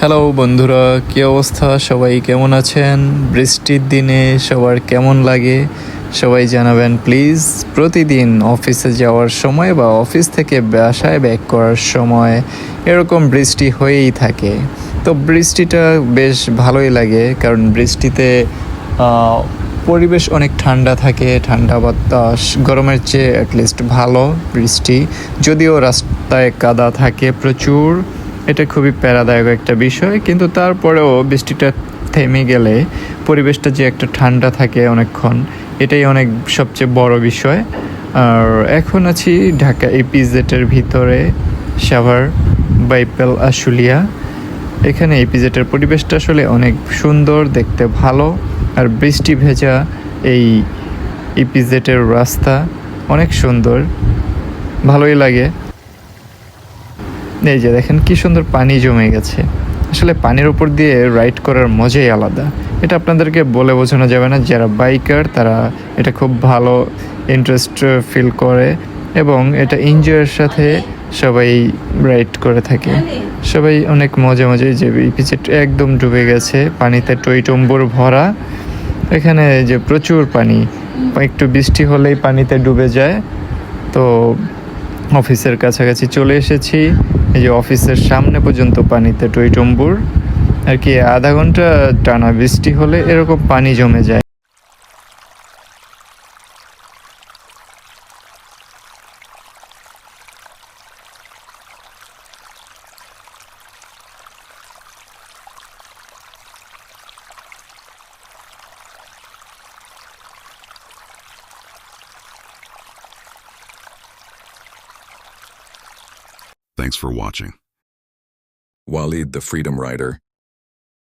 Hello বন্ধুরা, কী অবস্থা? সবাই কেমন আছেন? বৃষ্টির দিনে সবার কেমন লাগে? সবাই জানাবেন প্লিজ প্রতিদিন অফিসে যাওয়ার সময় বা অফিস থেকে বাসায় ব্যাক করার সময় এরকম বৃষ্টি হয়েই থাকে। তো বৃষ্টিটা বেশ ভালোই লাগে, কারণ বৃষ্টিতে পরিবেশ অনেক ঠান্ডা থাকে। ঠান্ডা বাতাস, গরমের চেয়ে অ্যাটলিস্ট ভালো বৃষ্টি। যদিও রাস্তায় কাদা থাকে প্রচুর। এটা খুবই প্যারাদায়ক একটা বিষয়, কিন্তু তারপরেও বৃষ্টিটা থেমে গেলে পরিবেশটা যে একটা ঠান্ডা থাকে অনেকক্ষণ, এটাই অনেক সবচেয়ে বড় বিষয়। আর এখন আছি ঢাকা ইপিজেটের ভিতরে, সাভার, বাইপেল, আশুলিয়া। এখানে ইপিজেটের পরিবেশটা আসলে অনেক সুন্দর, দেখতে ভালো। আর বৃষ্টি ভেজা এই ইপিজেটের রাস্তা অনেক সুন্দর, ভালোই লাগে। এই যে দেখেন, কি সুন্দর পানি জমে গেছে। আসলে পানির উপর দিয়ে রাইড করার মজাই আলাদা। এটা আপনাদেরকে বলে বোঝানো যাবে না, যারা বাইকার তারা এটা খুব ভালো ইন্টারেস্ট ফিল করে এবং এটা এনজয়ের সাথে সবাই রাইড করে থাকে। সবাই অনেক মজা মজা যে পিচে একদম ডুবে গেছে, পানিতে টইটম্বুর ভরা। এখানে যে প্রচুর পানি, একটু বৃষ্টি হলেই পানিতে ডুবে যায়। তো অফিসের কাছাকাছি চলে এসেছি। এই যে অফিসের সামনে পর্যন্ত পানিতে টইটম্বুর আর কি আধা ঘণ্টা টানা বৃষ্টি হলে এরকম পানি জমে যায়। Thanks for watching. Waleed the Freedom Rider